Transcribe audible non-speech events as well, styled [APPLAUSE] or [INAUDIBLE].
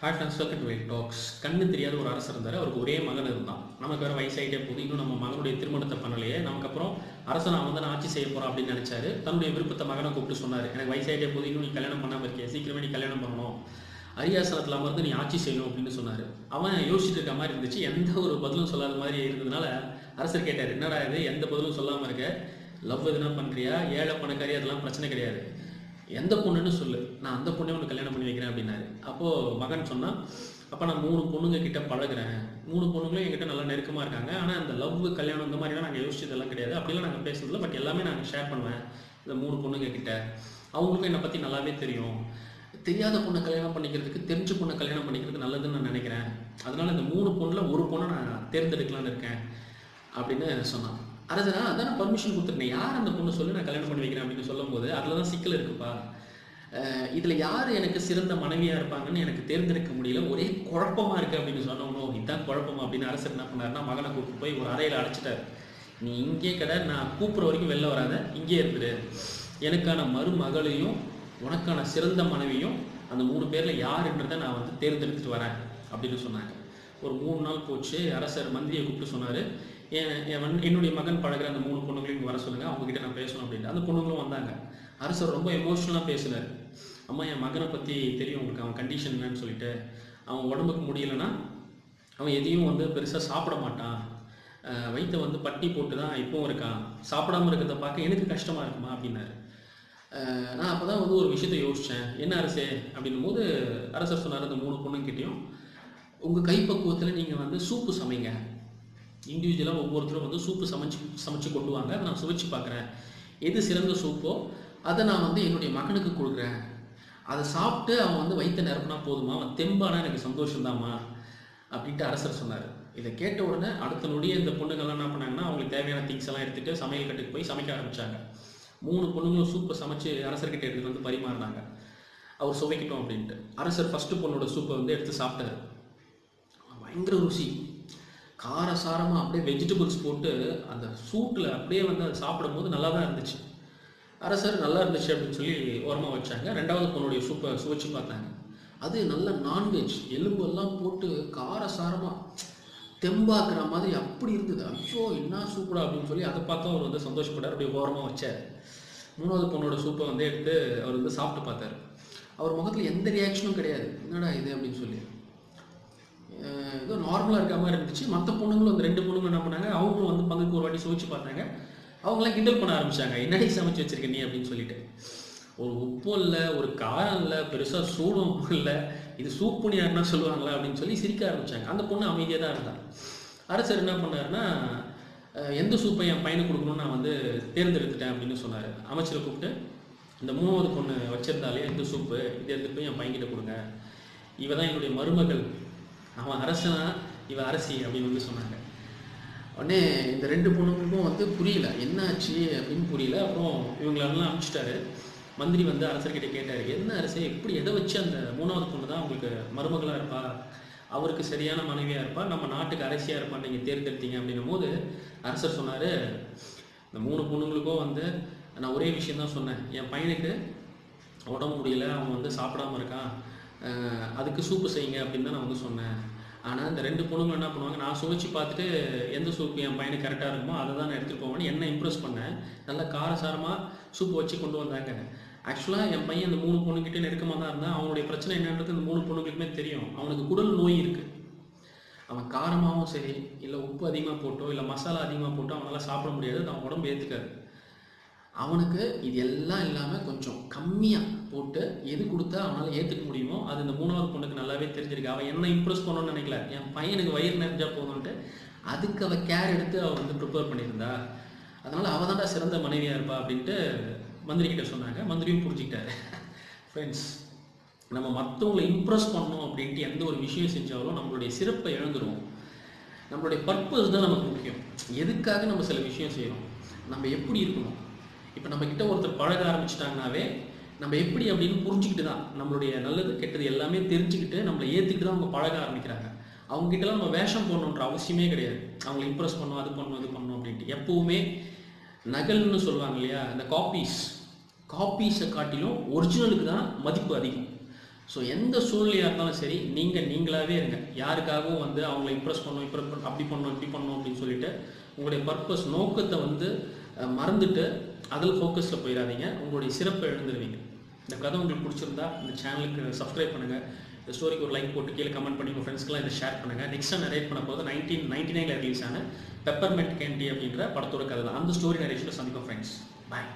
Hi and welcome to talks கண்ணு தெரியாத ஒரு அரசர் இருந்தார். அவருக்கு ஒரே மகன் இருந்தான். நமக்கு வேறு வயசாகிட்டே போகுது. இன்னும் நம்ம மகனுடைய திருமணத்தை பண்ணலையே. நமக்கு அப்புறம் அரசன் அவன் வந்து நான் ஆட்சி செய்ய போகிறான் அப்படின்னு நினச்சாரு. தன்னுடைய விருப்பத்தை மகனை கூப்பிட்டு சொன்னார். எனக்கு வயசாகிட்டே போகுது. இன்னும் நீ கல்யாணம் பண்ணாமல் இருக்கியா? சீக்கிரமே நீ கல்யாணம் பண்ணணும். அரியாசனத்தில் அமர்ந்து நீ ஆட்சி செய்யணும் அப்படின்னு சொன்னார். அவன் யோசிச்சுட்டு இருக்க மாதிரி இருந்துச்சு. எந்த ஒரு பதிலும் சொல்லாத மாதிரி இருந்ததுனால அரசர் கேட்டார் என்னடா இது? எந்த பதிலும் சொல்லாமல் இருக்க? லவ் எதுனா பண்ணுறியா ஏழை பணக்காரி அதெல்லாம் பிரச்சனை கிடையாது. எந்த பொண்ணுன்னு சொல்லு. நான் அந்த பொண்ணை உனக்கு கல்யாணம் பண்ணி வைக்கிறேன் அப்படின்னாரு. அப்போது மகன் சொன்னால் அப்போ நான் மூணு பொண்ணுங்க கிட்ட பழகுறேன். மூணு பொண்ணுங்களும் என்கிட்ட நல்லா நெருக்கமாக இருக்காங்க. ஆனால் அந்த லவ் கல்யாணம் இந்த மாதிரிலாம் நாங்கள் யோசிச்சதெல்லாம் கிடையாது. அப்படிலாம் நாங்கள் பேசுறதில்ல பட் எல்லாமே நாங்கள் ஷேர் பண்ணுவேன். இந்த மூணு பொண்ணுங்க கிட்ட. அவங்களுக்கும் என்னை பற்றி நல்லாவே தெரியும். தெரியாத பொண்ணை கல்யாணம் பண்ணிக்கிறதுக்கு தெரிஞ்ச பொண்ணை கல்யாணம் பண்ணிக்கிறது நல்லதுன்னு நான் நினைக்கிறேன். அதனால இந்த மூணு பொண்ணில் ஒரு பொண்ணை நான் தேர்ந்தெடுக்கலான்னு இருக்கேன். அப்படின்னு சொன்னான். அரசரா அதான் நான் பர்மிஷன் கொடுத்துருந்தேன். யார் அந்த பொண்ணு? சொல்லி நான் கல்யாணம் பண்ணி வைக்கிறேன் அப்படின்னு சொல்லும்போது அதில் தான் சிக்கல் இருக்குப்பா. இதில் யார் எனக்கு சிறந்த மனைவியாக இருப்பாங்கன்னு எனக்கு தேர்ந்தெடுக்க முடியல. ஒரே குழப்பமா இருக்குது அப்படின்னு சொன்னோம் இதுதான் குழப்பமா அப்படின்னு அரசர் என்ன பண்ணாருன்னா மகனை கூப்பிட்டு போய் ஒரு அறையில் அடைச்சிட்டாரு. நீ இங்கே கடை நான் கூப்பிட்ற வரைக்கும் வெளில வராத. இங்கே இருந்துரு. எனக்கான மருமகளையும் உனக்கான சிறந்த மனைவியும் அந்த மூணு பேரில் யாருன்றதை நான் வந்து தேர்ந்தெடுத்துட்டு வரேன் அப்படின்னு சொன்னாங்க. ஒரு மூணு நாள் போச்சு. அரசர் மந்திரியை கூப்பிட்டு சொன்னார். என்னுடைய மகன் பழகுற அந்த மூணு பொண்ணுங்களையும் வர சொல்லுங்க. அவங்க கிட்ட நான் பேசணும் அப்படின்ட்டு. அந்த பொண்ணுங்களும் வந்தாங்க. அரசர் ரொம்ப எமோஷ்னலாக பேசினார். அம்மா என் மகனை பற்றி தெரியும் உங்களுக்கு. அவன் கண்டிஷன் என்னன்னு சொல்லிட்டு. அவன் உடம்புக்கு முடியலன்னா அவன் எதையும் வந்து பெருசாக சாப்பிட மாட்டான். வயிற்றை வந்து பட்டி போட்டு தான் இப்போவும் இருக்கான். சாப்பிடாம இருக்கிறத பார்க்க எனக்கு கஷ்டமாக இருக்குமா? அப்படின்னாரு. நான் அப்போ தான் வந்து ஒரு விஷயத்தை யோசித்தேன் என்ன அரசே? அப்படின்னும் போது அரசர் சொன்னார் அந்த மூணு பொண்ணுங்கிட்டையும் உங்கள் கைப்பக்குவத்தில் நீங்கள் வந்து சூப்பு சமைங்க. இண்டிவிஜுவலாக ஒவ்வொருத்தரும் வந்து சூப்பு சமைச்சு சமைச்சு கொண்டு வாங்க. அதை நான் சுவைச்சு பார்க்குறேன். எது சிறந்த சூப்போ அதை நான் வந்து என்னுடைய மகனுக்கு கொடுக்குறேன். அதை சாப்பிட்டு அவன் வந்து வயிற்ற நிரப்புனா போதுமா? அவன் தெம்பானா எனக்கு சந்தோஷம்தாம்மா? அப்படின்ட்டு அரசர் சொன்னார். இதை கேட்ட உடனே அடுத்த நொடியே இந்த பொண்ணுங்கள்லாம் என்ன பண்ணாங்கன்னா அவங்களுக்கு தேவையான திங்ஸ் எல்லாம் எடுத்துட்டு சமையல் கட்டுக்கு போய் சமைக்க ஆரம்பித்தாங்க மூணு பொண்ணுங்களும் சூப்பை சமைச்சு அரசர்கிட்ட எடுத்துகிட்டு வந்து பரிமாறினாங்க. அவர் சுவைக்கட்டும் அப்படின்ட்டு. அரசர் ஃபஸ்ட்டு பொண்ணோட சூப்பை வந்து எடுத்து சாப்பிட்டாரு. பயங்கர ருசி. காரசாரமாக அப்படியே வெஜிடபிள்ஸ் போட்டு அந்த சூட்டில் அப்படியே வந்து அதை சாப்பிடும்போது நல்லா தான் இருந்துச்சு. அரசர் நல்லா இருந்துச்சு அப்படின்னு சொல்லி ஓரமாக வச்சாங்க. ரெண்டாவது பொண்ணுடைய சூப்பை சுவைச்சு பார்த்தாங்க. அது நல்ல நான்வெஜ் எலும்பு எல்லாம் போட்டு காரசாரமாக தெம்பாக்குற மாதிரி அப்படி இருந்தது. ஐயோ என்ன சூப்பரா அப்படின்னு சொல்லி அதை பார்த்து அவர் வந்து சந்தோஷப்பட்டார். அப்படியே ஓரமாக வச்சார். மூணாவது பொண்ணோட சூப்பை வந்து எடுத்து அவர் வந்து சாப்பிட்டு பார்த்தாரு. அவர் முகத்தில் எந்த ரியாக்ஷனும் கிடையாது. என்னடா இது அப்படின்னு சொல்லி. ஏதோ நார்மலாக இருக்க மாதிரி இருந்துச்சு. மற்ற பொண்ணுங்களும் அந்த ரெண்டு பொண்ணுங்களும் என்ன பண்ணாங்க அவங்களும் வந்து பங்குக்கு ஒரு வாட்டி சுவைச்சு பார்த்தாங்க. அவங்களாம் கிண்டல் பண்ண ஆரம்பிச்சாங்க. என்னடி சமைச்சு வச்சிருக்க நீ? அப்படின்னு சொல்லிட்டு. ஒரு உப்பும் இல்லை ஒரு காரம் இல்லை பெருசாக சூடும் இல்லை இது சூப்புன்னு யாருன்னா சொல்லுவாங்களா? அப்படின்னு சொல்லி சிரிக்க ஆரம்பிச்சாங்க. அந்த பொண்ணு அமைதியாக தான் இருந்தாங்க அரசர் என்ன பண்ணாருன்னா எந்த சூப்பை என் பையனுக்கு கொடுக்கணும்னு நான் வந்து தேர்ந்தெடுத்துட்டேன் அப்படின்னு சொன்னார். அமைச்சரை கூப்பிட்டு இந்த மூணாவது பொண்ணு வச்சிருந்தாலே எந்த சூப்பு இது எடுத்து போய் என் பையன்கிட்ட கொடுங்க. இவ தான் என்னுடைய மருமகள். அவன் அரசனா இவ அரசி அப்படின்னு வந்து சொன்னாங்க. உடனே இந்த ரெண்டு பொண்ணுங்களுக்கும் வந்து புரியல என்னாச்சு அப்படின்னு புரியல. அப்புறம் இவங்களெல்லாம் அனுப்பிச்சிட்டாரு. மந்திரி வந்து அரசர்கிட்ட கேட்டார் என்ன அரசே எப்படி எதை வச்சு அந்த மூணாவது பொண்ணு தான் உங்களுக்கு மருமகளாக இருப்பா? அவருக்கு சரியான மனைவியாக இருப்பா? நம்ம நாட்டுக்கு அரசியாக இருப்பான் நீங்கள் தேர்ந்தெடுத்தீங்க. அப்படின்னும் போது அரசர் சொன்னார் இந்த மூணு பொண்ணுங்களுக்கும் வந்து நான் ஒரே விஷயம் தான் சொன்னேன். என் பையனுக்கு உடம்பு முடியல அவன் வந்து சாப்பிடாம இருக்கான். அதுக்கு சூப்பு செய்யுங்க அப்படின்னு தான் நான் வந்து சொன்னேன். ஆனால் இந்த ரெண்டு பொண்ணுங்க என்ன பண்ணுவாங்க நான் சுவைச்சு பார்த்துட்டு எந்த சூப்பு என் பையனுக்கு கரெக்டாக இருக்குமோ அதை தான் நான் எடுத்துகிட்டு போவேன்னு என்ன இம்ப்ரெஸ் பண்ணேன். நல்லா காரசாரமாக சூப்பு வச்சு கொண்டு வந்தாங்க. ஆக்சுவலாக என் பையன் இந்த மூணு பொண்ணுக்கிட்டே நெருக்கமாக தான் இருந்தான். அவனுடைய பிரச்சனை என்னன்றது இந்த மூணு பொண்ணுங்களுக்குமே தெரியும். அவனுக்கு குடல் நோய் இருக்குது அவன் காரமாகவும் சரி இல்லை உப்பு அதிகமாக போட்டோ இல்லை மசாலா அதிகமாக போட்டோ அவனால் சாப்பிட முடியாது. அவன் உடம்பு ஏற்றுக்காது அவனுக்கு இது எல்லாம் இல்லாமல் கொஞ்சம் கம்மியாக போட்டு எது கொடுத்தா அவனால் ஏற்றுக்க முடியுமோ அது இந்த மூணாவது பொண்ணுக்கு நல்லாவே தெரிஞ்சிருக்கு. அவன் என்ன இம்ப்ரெஸ் பண்ணணும்னு நினைக்கல. என் பையனுக்கு வயிறு நிறைஞ்சா போதும்ன்ட்டு அதுக்கு அவள் கேர் எடுத்து அவள் வந்து ப்ரிப்பேர் பண்ணியிருந்தா. அதனால் அவள் தான்டா சிறந்த மனைவியாக இருப்பா அப்படின்ட்டு மந்திரிக்கிட்ட சொன்னாங்க. மந்திரியும் புரிஞ்சுக்கிட்டாரு. [LAUGHS] ஃப்ரெண்ட்ஸ் நம்ம மற்றவங்களை இம்ப்ரெஸ் பண்ணணும் அப்படின்ட்டு எந்த ஒரு விஷயம் செஞ்சாலும் நம்மளுடைய சிறப்பை இழந்துருவோம். நம்மளுடைய பர்பஸ் தான் நமக்கு முக்கியம். எதுக்காக நம்ம சில விஷயம் செய்கிறோம் நம்ம எப்படி இருக்கணும்? இப்போ நம்ம கிட்ட ஒருத்தர் பழக ஆரம்பிச்சிட்டாங்கனாவே நம்ம எப்படி அப்படின்னு புரிஞ்சுக்கிட்டு தான் நம்மளுடைய நல்லது கெட்டது எல்லாமே தெரிஞ்சுக்கிட்டு நம்மளை ஏற்றுக்கிட்டு தான் அவங்க பழக ஆரம்பிக்கிறாங்க. அவங்க கிட்டலாம் நம்ம வேஷம் போடணுன்ற அவசியமே கிடையாது. அவங்களை இம்ப்ரெஸ் பண்ணணும் அது பண்ணணும் இது பண்ணணும் அப்படின்ட்டு. எப்பவுமே நகல்னு சொல்லுவாங்க இல்லையா இந்த காப்பீஸ் காப்பீஸை காட்டிலும் ஒரிஜினலுக்கு தான் மதிப்பு அதிகம். ஸோ எந்த சூழ்நிலையாக இருந்தாலும் சரி நீங்கள் நீங்களாகவே இருங்க. யாருக்காகவும் வந்து அவங்கள இம்ப்ரெஸ் பண்ணணும் இம்ப்ரெஸ் பண்ண அப்படி பண்ணணும் இப்படி பண்ணணும் அப்படின்னு சொல்லிட்டு உங்களுடைய பர்பஸ் நோக்கத்தை வந்து மறந்துட்டு அதில் ஃபோக்கஸில் போயிடாதீங்க. உங்களுடைய சிறப்பை எழுந்துருவீங்க இந்த கதை உங்களுக்கு பிடிச்சிருந்தா இந்த சேனலுக்கு சப்ஸ்கிரைப் பண்ணுங்கள் இந்த ஸ்டோரிக்கு ஒரு லைக் போட்டு கீழே கமெண்ட் பண்ணி உங்கள் ஃப்ரெண்ட்ஸ்க்குலாம் இதை ஷேர் பண்ணுங்கள் நெக்ஸ்ட் டைம் நரேட் பண்ண போது நைன்டீன் நைன்டி நைனில் ரிலீஸ் ஆன பெப்பர்மெண்ட் கேண்டி அப்படின்ற படத்தோட கதை தான். அந்த ஸ்டோரி நரேஷனில் சந்திப்போம் ஃப்ரெண்ட்ஸ் பாய்